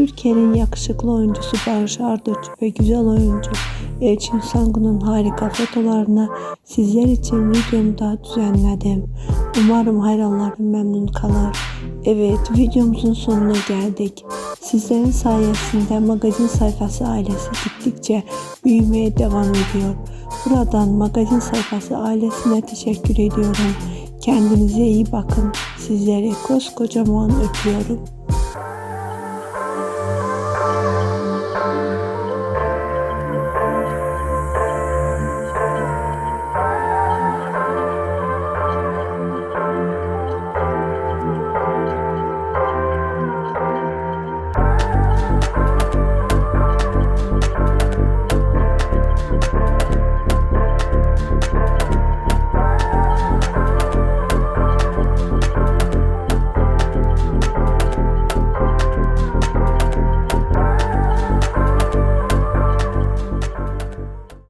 Türkiye'nin yakışıklı oyuncusu Barış Arduç ve güzel oyuncu Elçin Sangu'nun harika fotolarını sizler için videomda düzenledim. Umarım hayranlarım memnun kalır. Evet videomuzun sonuna geldik. Sizlerin sayesinde magazin sayfası ailesi gittikçe büyümeye devam ediyor. Buradan magazin sayfası ailesine teşekkür ediyorum. Kendinize iyi bakın. Sizleri koskocaman öpüyorum.